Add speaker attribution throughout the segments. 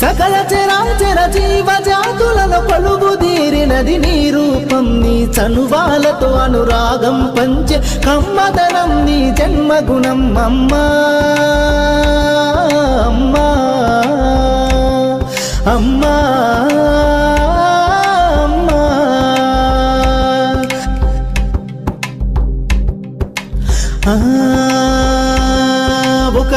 Speaker 1: సకల చరాచర జీవ జాతులను పలుగుదీరినది నీ రూపం నీ చనువాలతో అనురాగం పంచ కమ్మదనం నీ జన్మగుణం. అమ్మా అమ్మా అమ్మా అమ్మా.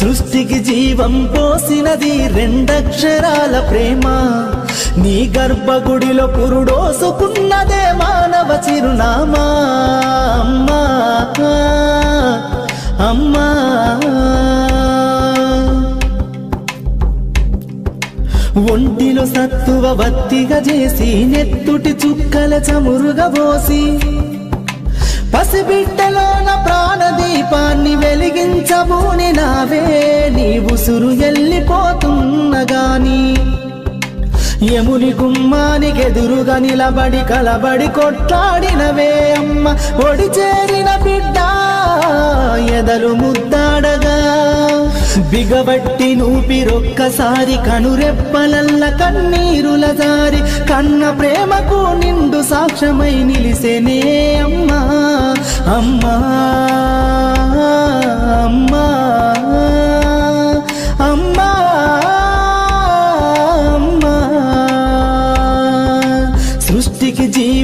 Speaker 1: సృష్టికి జీవం పోసినది రెండక్షరాల ప్రేమ. నీ గర్భగుడిలో పురుడోసుకున్నదే మానవ చిరునామా. అమ్మా అమ్మా. ఒంటిలో సత్తువ వత్తిగా చేసి నెత్తుటి చుక్కల చమురుగా పోసి పసిబిడ్డలోన ప్రాణ వెలిగించబూని నావే నీ ఉసురు ఎల్లిపోతున్నగాని. యముని గుమ్మానికి ఎదురుగా నిలబడి కలబడి కొట్లాడినవే అమ్మ. ఒడి చేరిన బిడ్డ ఎదలు ముద్దాడగా. బిగబట్టి నూపిరొక్కసారి కనురెప్పలల్ల కన్నీరుల జారి. కన్న ప్రేమకు నిండు సాక్ష్యమై నిలిసేనే అమ్మా. అమ్మా.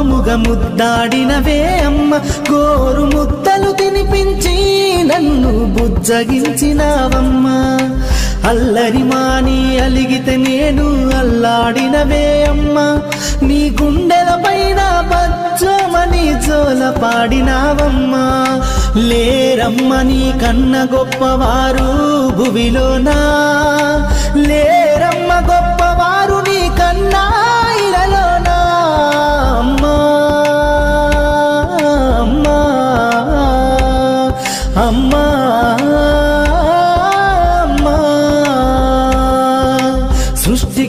Speaker 1: గోముగ ముద్దాడినవే అమ్మ. గోరు ముద్దలు తినిపించి నన్ను బుజ్జగించినావమ్మ. అల్లరి మాని అలిగితే నేను అల్లాడినవే అమ్మ. నీ గుండెల పైన బజ్జమని జోల పాడినావమ్మా. లేరమ్మ నీ కన్న గొప్పవారు భువిలోనా? లేరమ్మ గొప్పవారు నీ కన్నా